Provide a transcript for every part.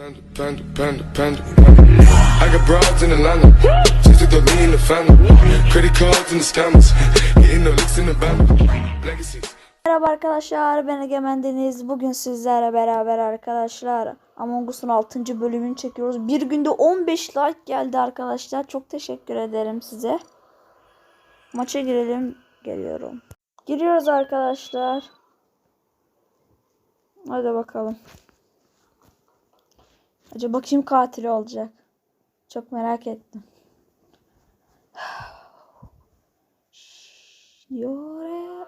Panda, panda, panda, panda. I got broads in Atlanta. Just the lean in the family. Credit cards and the scammers. Hitting the licks in the band. Legacies. Merhaba arkadaşlar ben Egemen Deniz. Bugün sizlerle beraber arkadaşlar Among Us'un 6. bölümünü çekiyoruz. Bir günde 15 like geldi arkadaşlar. Çok teşekkür ederim size. Maça girelim. Geliyorum. Giriyoruz arkadaşlar. Hadi bakalım. Acaba kim katil olacak? Çok merak ettim. Yore.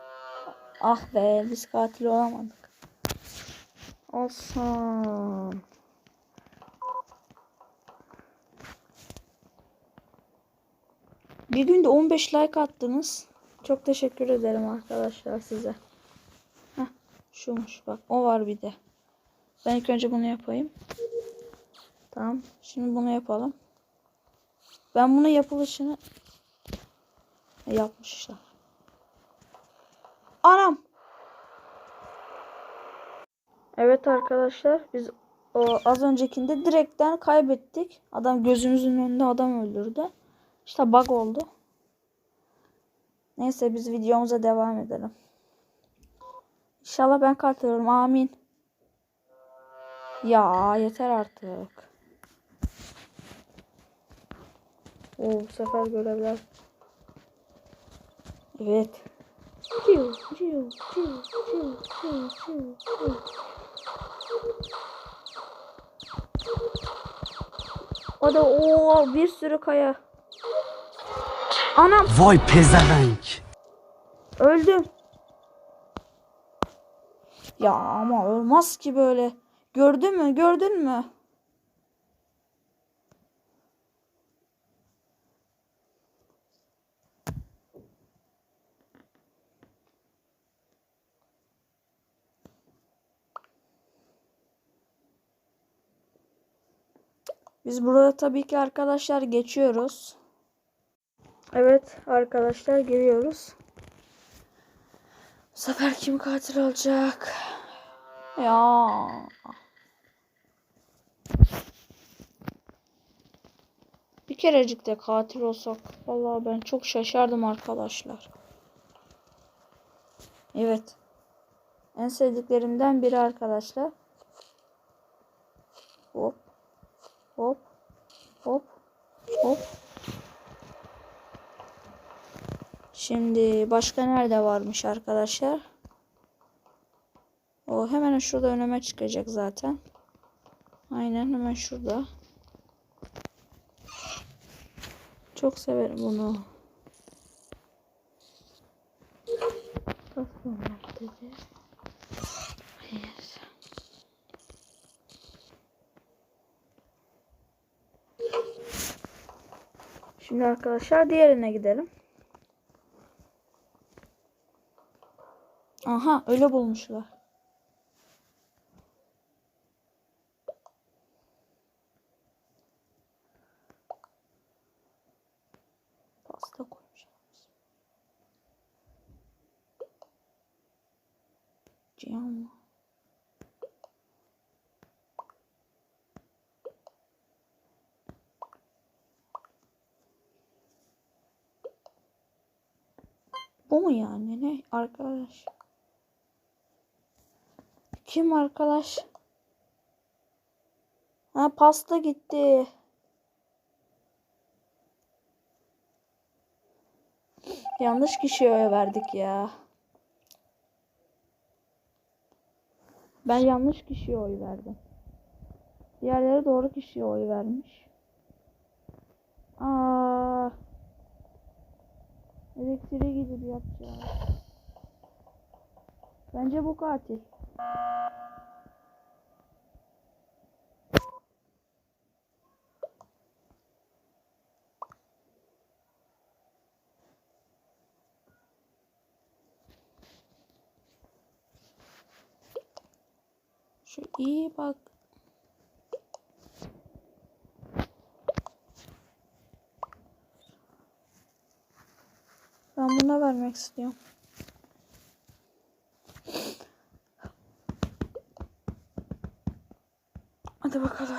Ah be biz katil olamadık. Olsun. Bir günde 15 like attınız. Çok teşekkür ederim arkadaşlar size. Heh, şumuş bak o var bir de. Ben ilk önce bunu yapayım. Tamam. Şimdi bunu yapalım. Ben bunu yapılışını yapmışlar. Anam. Evet arkadaşlar biz o az öncekinde direkten kaybettik. Adam gözümüzün önünde adam öldürdü. İşte bug oldu. Neyse biz videomuza devam edelim. İnşallah ben katil olurum. Amin. Ya yeter artık. Oo, bu sefer görevler. Evet. Ciu, ciu, ciu, ciu, ciu, ciu, ciu. O da o bir sürü kaya. Anam Vay pezevenk. öldüm. Ya ama olmaz ki böyle. Gördün mü? Gördün mü? Biz burada tabii ki arkadaşlar geçiyoruz. Evet arkadaşlar giriyoruz. Bu sefer kim katil olacak? Ya. Bir kerecik de katil olsak. Vallahi ben çok şaşardım arkadaşlar. Evet. En sevdiklerimden biri arkadaşlar. Hop. Hop. Hop. Hop. Şimdi başka nerede varmış arkadaşlar? O hemen şurada önüme çıkacak zaten. Aynen hemen şurada. Çok severim bunu. Nasıl dedi? Şimdi arkadaşlar diğerine gidelim. Aha öyle bulmuşlar. Pasta koymuşlar. Cihan mı? Bu mu yani ne arkadaş? Kim arkadaş? Ha pasta gitti. Yanlış kişiye verdik ya. Ben yanlış kişiye oy verdim. Diğerleri doğru kişiye oy vermiş. Aa. Yapacağız. Bence bu katil. Şu iyi bak. Ben buna vermek istiyorum. Hadi bakalım.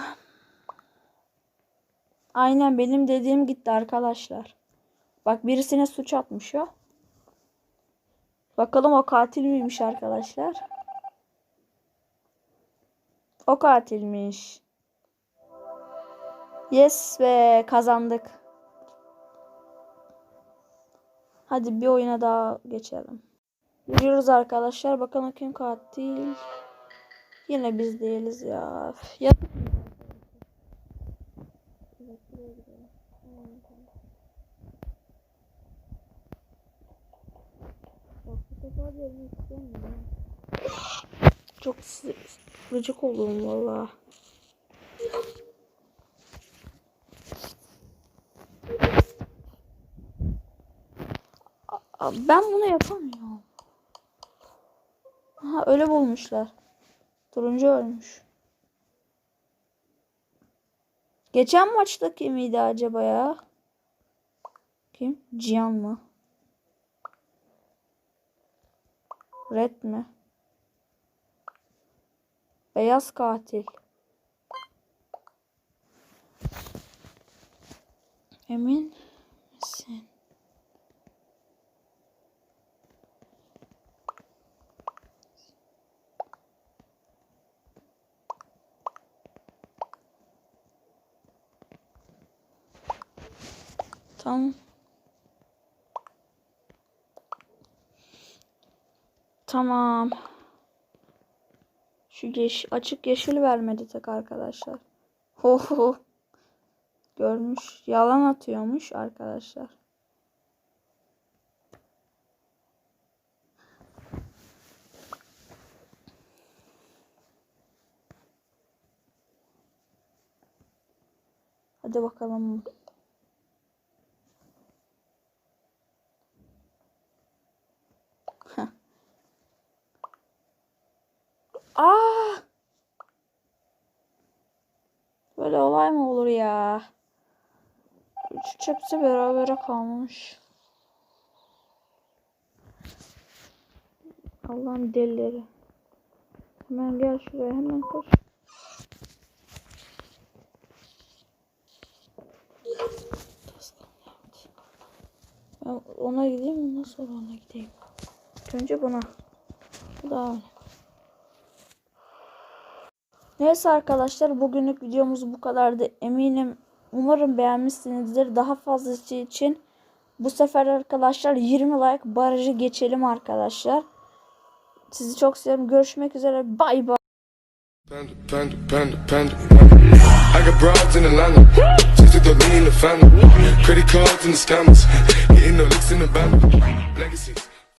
Aynen benim dediğim gitti arkadaşlar. Bak birisine suç atmış o. Bakalım o katil miymiş arkadaşlar. O katilmiş. Yes be kazandık. Hadi bir oyuna daha geçelim. Yürüyoruz arkadaşlar. Bakalım kim katil. Yine biz değiliz ya. Ya Çok sı- gıcık oldum valla. Ben bunu yapamıyorum. Ha öyle bulmuşlar. Turuncu ölmüş. Geçen maçta kimiydi acaba ya? Kim? Cihan mı? Red mi? Beyaz katil. Emin Tamam. Tamam. Şu yeş açık yeşil vermedi tek arkadaşlar. Ho ho. Görmüş. Yalan atıyormuş arkadaşlar. Hadi bakalım. Aa! Böyle olay mı olur ya? Üç hepsi berabere kalmış. Allah'ın delileri. Hemen gel şuraya hemen koş. Ben ona gideyim ondan sonra ona gideyim. Önce buna. Bu daha önemli. Neyse arkadaşlar bugünlük videomuz bu kadardı. Eminim umarım beğenmişsinizdir. Daha fazlası için bu sefer arkadaşlar 20 like barajı geçelim arkadaşlar. Sizi çok seviyorum. Görüşmek üzere. Bay bay. I got broads in Atlanta. Just took the lean the family. Credit cards and the scammers. Hitting the licks in the band. Legacies.